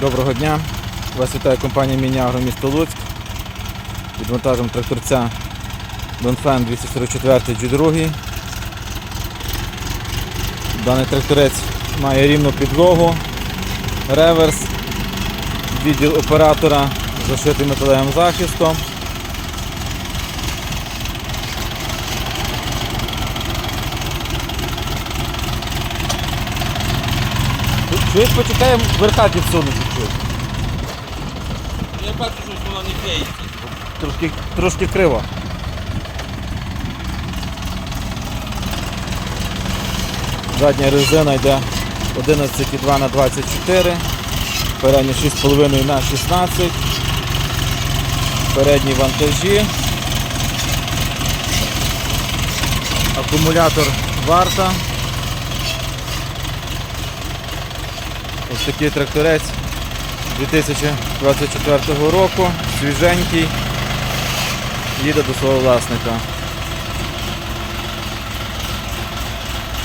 Доброго дня. Вас вітає компанія Мінягро місто Луцьк. Відвантажимо тракторця Донфен 244 G2. Даний тракторець має рівну підлогу, реверс, відділ оператора зашитий металевим захистом. Чуєш, почекай, верхати відсунути чуть. Я бачу, що вона не клеїться. Трошки, трошки криво. Задня резина йде 11,2 на 24, передня 6,5 на 16, передні вантажі, акумулятор варта. Ось такий тракторець 2024 року, свіженький, їде до свого власника.